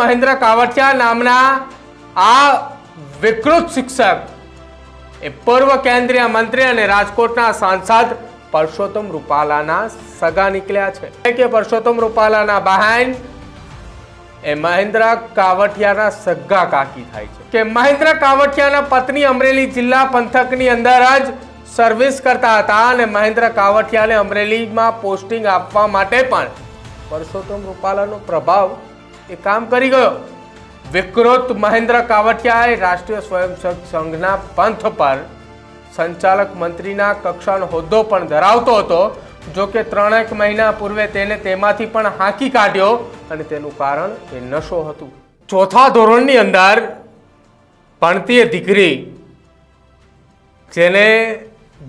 મહેન્દ્ર કાવઠિયા નામના આ વિકૃત શિક્ષક એ પૂર્વ કેન્દ્રીય મંત્રી અને રાજકોટના સાંસદ પરસોત્તમ રૂપાલાના સગા નીકળ્યા છે. કે પરસોત્તમ રૂપાલાના બહેન એ મહેન્દ્ર કાવઠિયાના સગા કાકી થાય છે. કે મહેન્દ્ર કાવઠિયાના પત્ની અમરેલી જિલ્લા પંથકની અંદર જ સર્વિસ કરતા હતા અને મહેન્દ્ર કાવઠિયાને અમરેલીમાં પોસ્ટિંગ આપવા માટે પણ પરસોત્તમ રૂપાલાનો પ્રભાવ એ કામ કરી ગયો. વિકૃત મહેન્દ્ર કાવઠિયાએ રાષ્ટ્રીય સ્વયંસેવક સંઘના પંથ પર સંચાલક મંત્રીના કક્ષાનો હોદ્દો પણ ધરાવતો હતો, જો કે ત્રણેક મહિના પૂર્વે તેને તેમાંથી પણ હાંકી કાઢ્યો અને તેનું કારણ એ નશો હતું. ચોથા ધોરણની અંદર ભણતી દીકરી, જેને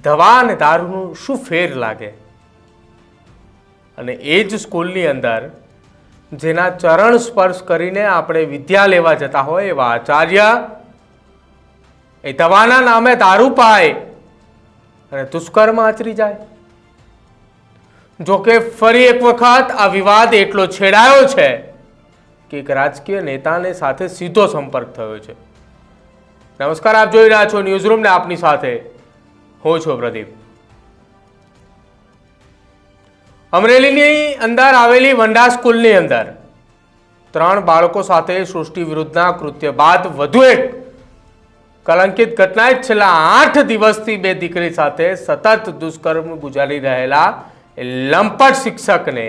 દવા અને દારૂનું શું ફેર લાગે? અને એ જ સ્કૂલની અંદર જેના ચરણ સ્પર્શ કરીને આપણે વિદ્યા લેવા જતા હોય એવા આચાર્ય એ દવાના નામે દારૂ પાય અને દુષ્કર્મ આચરી જાય. જોકે ફરી એક વખત આ વિવાદ એટલો છેડાયો છે કે એક રાજકીય નેતાને સાથે સીધો સંપર્ક થયો છે. નમસ્કાર, આપ જોઈ રહ્યા છો ન્યૂઝરૂમને આપની સાથે હું છું પ્રદીપ. અમરેલીની અંદર આવેલી વંડા સ્કૂલની અંદર ત્રણ બાળકો સાથે સૃષ્ટિ વિરુદ્ધના કૃત્ય બાદ વધુ એક કલંકિત ઘટનાએ છેલ્લા આઠ દિવસથી બે દીકરી સાથે સતત દુષ્કર્મ ગુજારી રહેલા લંપટ શિક્ષકને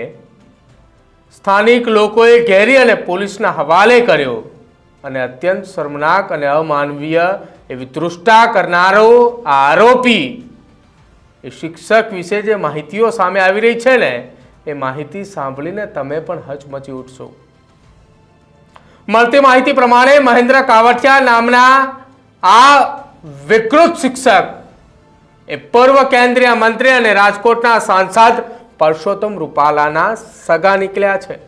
સ્થાનિક લોકોએ ઘેરી અને પોલીસના હવાલે કર્યો અને અત્યંત શર્મનાક અને અમાનવીય એવી દૃષ્ટા કરનારો આરોપી એ શિક્ષક વિશે જે માહિતીઓ સામે આવી રહી છે ને, એ માહિતી સાંભળીને તમે પણ હચમચી ઉઠશો. મળતી માહિતી પ્રમાણે મહેન્દ્ર કાવઠિયા નામના આ વિકૃત શિક્ષક, એ પૂર્વ કેન્દ્રીય મંત્રી અને રાજકોટના સાંસદ પરસોત્તમ રૂપાલાના સગા નીકળ્યા છે.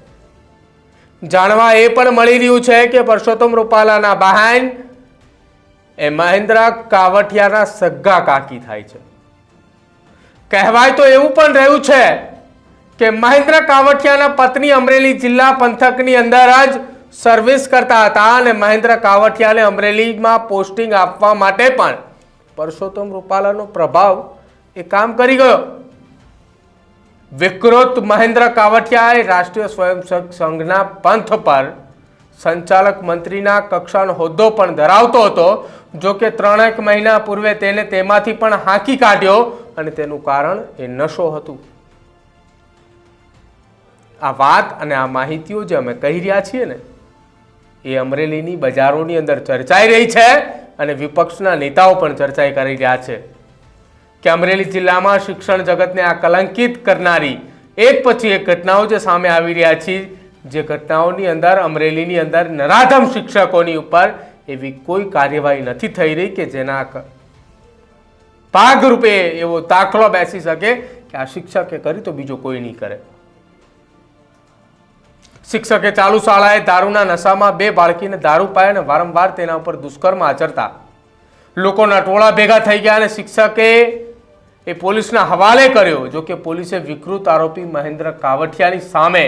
જાણવા એ પણ મળી રહ્યું છે કે પરસોત્તમ રૂપાલાના બહેન, એ મહેન્દ્ર કાવઠિયાના સગા કાકી થાય છે. કહેવાય તો એવું પણ રહ્યું છે કે મહેન્દ્ર કાવઠિયાના પત્ની અમરેલી જિલ્લા પંથકની અંદર જ સર્વિસ કરતા હતા અને મહેન્દ્ર કાવઠિયાને અમરેલીમાં પોસ્ટિંગ આપવા માટે પણ પરસોત્તમ રૂપાલાનો પ્રભાવ એ કામ કરી ગયો. વિકૃત મહેન્દ્ર કાવઠિયાએ રાષ્ટ્રીય સ્વયંસેવક સંઘના પંથ પર સંચાલક મંત્રીના કક્ષાનો હોદ્દો પણ ધરાવતો હતો જો કે ત્રણેક મહિના પૂર્વે તેને તેમાંથી પણ હાંકી કાઢ્યો અને તેનું કારણ એ નશો હતું. આ વાત અને આ માહિતીઓ જે અમે કહી રહ્યા છીએ ને, એ અમરેલીની બજારોની અંદર ચર્ચાઈ રહી છે અને વિપક્ષના નેતાઓ પણ ચર્ચાઈ કરી રહ્યા છે કે અમરેલી જિલ્લામાં શિક્ષણ જગતને આ કલંકિત કરનારી એક પછી એક ઘટનાઓ જે સામે આવી રહ્યા છે, જે ઘટનાઓની અંદર અમરેલીની અંદર નરાધમ શિક્ષકોની ઉપર એવી કોઈ કાર્યવાહી નથી થઈ રહી કે જેના ભાગરૂપે એવો દાખલો બેસી શકે કે આ શિક્ષકે કરી તો બીજો કોઈ નહીં કરે. શિક્ષકે ચાલુ શાળાએ દારૂના નશામાં બે બાળકીને દારૂ પાય અને વારંવાર તેના ઉપર દુષ્કર્મ આચરતા. લોકોના ટોળા ભેગા થઈ ગયા અને શિક્ષકે એ પોલીસના હવાલે કર્યો, જો કે પોલીસે વિકૃત આરોપી મહેન્દ્ર કાવઠિયાની સામે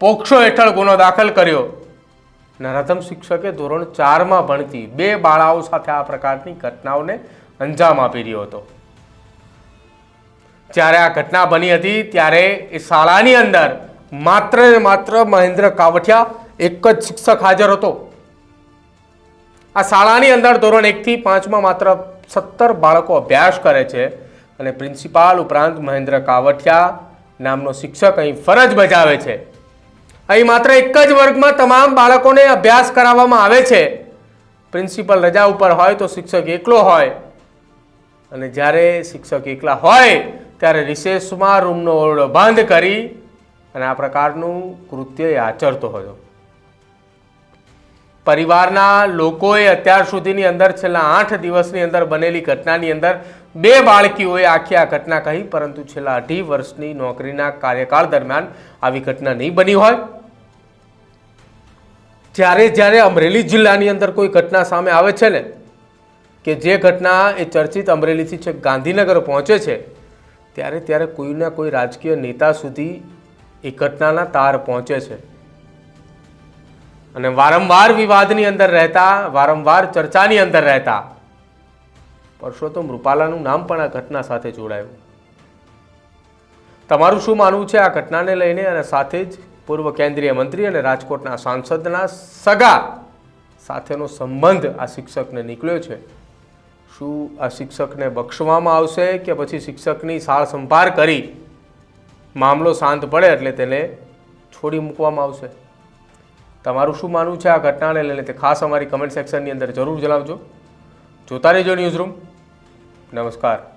પોક્ષો હેઠળ ગુનો દાખલ કર્યો. નરાધમ શિક્ષકે ધોરણ ચારમાં ભણતી બે બાળાઓ સાથે આ પ્રકારની ઘટનાઓને અંજામ આપી રહ્યો હતો. જ્યારે આ ઘટના બની હતી, ત્યારે એ શાળાની અંદર માત્ર ને માત્ર મહેન્દ્ર કાવઠિયા એક જ શિક્ષક હાજર હતો. આ શાળાની અંદર ધોરણ એકથી પાંચમાં માત્ર સત્તર બાળકો અભ્યાસ કરે છે અને પ્રિન્સિપાલ ઉપરાંત મહેન્દ્ર કાવઠિયા નામનો શિક્ષક અહીં ફરજ બજાવે છે. અહીં માત્ર એક જ વર્ગમાં તમામ બાળકોને અભ્યાસ કરાવવામાં આવે છે. પ્રિન્સિપલ રજા ઉપર હોય તો શિક્ષક એકલો હોય. અને જ્યારે શિક્ષક એકલા હોય, ત્યારે રિસેસમાં રૂમનો ઓરડો બંધ કરી અને આ પ્રકારનું કૃત્ય એ આચરતો હતો પરિવારના લોકોએ અત્યાર સુધીની અંદર છેલ્લા આઠ દિવસની અંદર બનેલી ઘટનાની અંદર બે બાળકીઓએ આખી આ ઘટના કહી, પરંતુ છેલ્લા અઢી વર્ષની નોકરીના કાર્યકાળ દરમિયાન આવી ઘટના નહીં બની હોય. જ્યારે જ્યારે અમરેલી જિલ્લાની અંદર કોઈ ઘટના સામે આવે છે ને કે જે ઘટના એ ચર્ચિત અમરેલીથી છેક ગાંધીનગર પહોંચે છે, ત્યારે ત્યારે કોઈના કોઈ રાજકીય નેતા સુધી એ ઘટનાના તાર પહોંચે છે. અને વારંવાર વિવાદની અંદર રહેતા, વારંવાર ચર્ચાની અંદર રહેતા, પરસોત્તમ રૂપાલાનું નામ પણ આ ઘટના સાથે જોડાયું. તમારું શું માનવું છે આ ઘટનાને લઈને અને સાથે જ પૂર્વ કેન્દ્રીય મંત્રી અને રાજકોટના સાંસદના સગા સાથેનો સંબંધ આ શિક્ષકને નીકળ્યો છે? શું આ શિક્ષકને બક્ષવામાં આવશે કે પછી શિક્ષકની સાળ સંભાર કરી મામલો શાંત પડે એટલે તેને છોડી મૂકવામાં આવશે? તમારું શું માનવું છે આ ઘટનાને લઈને તે ખાસ અમારી કમેન્ટ સેક્શનની અંદર જરૂર જણાવજો. જોતા રહેજો ન્યૂઝરૂમ નમસ્કાર.